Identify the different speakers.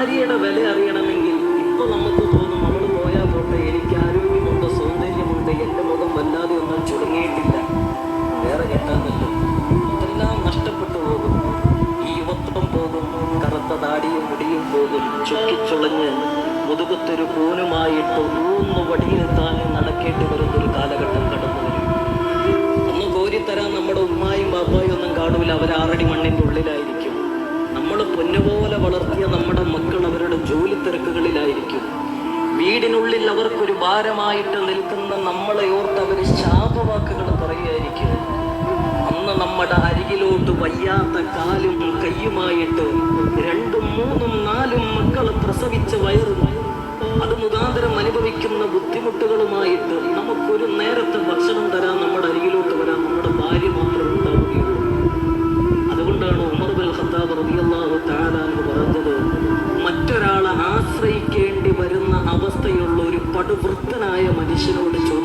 Speaker 1: ഭാര്യയുടെ വില അറിയണമെങ്കിൽ ഇപ്പൊ നമുക്ക് തോന്നും അവൾ പോയാൽ പോട്ടെ എനിക്ക് ആരോഗ്യമുണ്ട് സൗന്ദര്യമുണ്ട് എന്റെ മുഖം വല്ലാതെ ഒന്നും ചുരുങ്ങിയിട്ടില്ല വേറെ കിട്ടാനില്ല. ഇതെല്ലാം നഷ്ടപ്പെട്ടു പോകും. ഈ യുവത്വം പോകും കറുത്ത താടിയും മുടിയും പോകും ചുക്കിച്ചുളഞ്ഞ് മുതുകത്തൊരു കൂനുമായിട്ട് ഊന്ന് വടിയിലെത്താൻ നടക്കേണ്ടി വരുന്ന ഒരു കാലഘട്ടം കടന്നു വരും. ഒന്ന് കോരിത്തരാൻ നമ്മുടെ ഉമ്മായും ബാപ്പായും ഒന്നും കാണൂല അവർ ആറടി മണ്ണിന്റെ ഉള്ളിലായിരിക്കും. നമ്മൾ പൊന്നുപോലെ വളർത്തിയ നമ്മുടെ വീടിനുള്ളിൽ അവർക്കൊരു ഭാരമായിട്ട് നിൽക്കുന്ന നമ്മളെ ഓർത്ത് അവർ ശാപവാക്കുകൾ പറയുമായിരിക്കും. അന്ന് നമ്മുടെ അരികിലോട്ട് വയ്യാത്ത കാലും കയ്യുമായിട്ട് രണ്ടും മൂന്നും നാലും മക്കളെ പ്രസവിച്ച വയറും. അത് മുഖാന്തരം അനുഭവിക്കുന്ന ബുദ്ധിമുട്ടുകളുമായിട്ട് പടുവൃത്തനായ മനുഷ്യനോട് ഭാര്യ